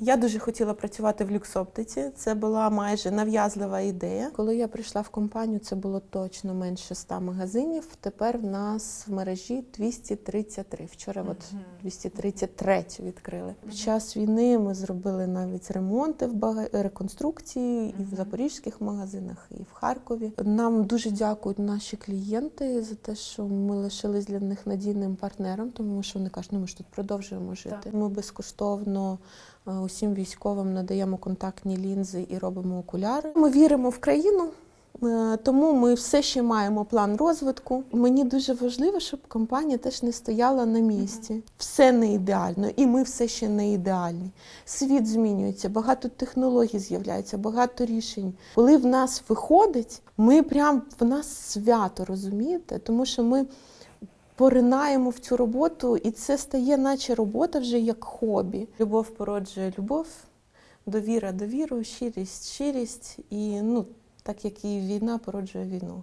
Я дуже хотіла працювати в люксоптиці. Це була майже нав'язлива ідея. Коли я прийшла в компанію, це було точно менше 100 магазинів. Тепер в нас в мережі 233. Вчора от 233 відкрили. Під час війни ми зробили навіть ремонти в бага... реконструкції і в запорізьких магазинах, і в Харкові. Нам дуже дякують наші клієнти за те, що ми лишились для них надійним партнером, тому що вони кажуть, ну ми ж тут продовжуємо жити. Ми безкоштовно усім військовим надаємо контактні лінзи і робимо окуляри. Ми віримо в країну. е, Тому ми все ще маємо план розвитку. Мені дуже важливо, щоб компанія теж не стояла на місці. Все не ідеально, і ми все ще не ідеальні. Світ змінюється, багато технологій з'являється, багато рішень. Коли в нас виходить, ми прям в нас свято, розумієте? Тому що ми поринаємо в цю роботу, і це стає, наче робота вже як хобі. Любов породжує любов, довіра довіру, щирість, щирість, і ну так як і війна породжує війну.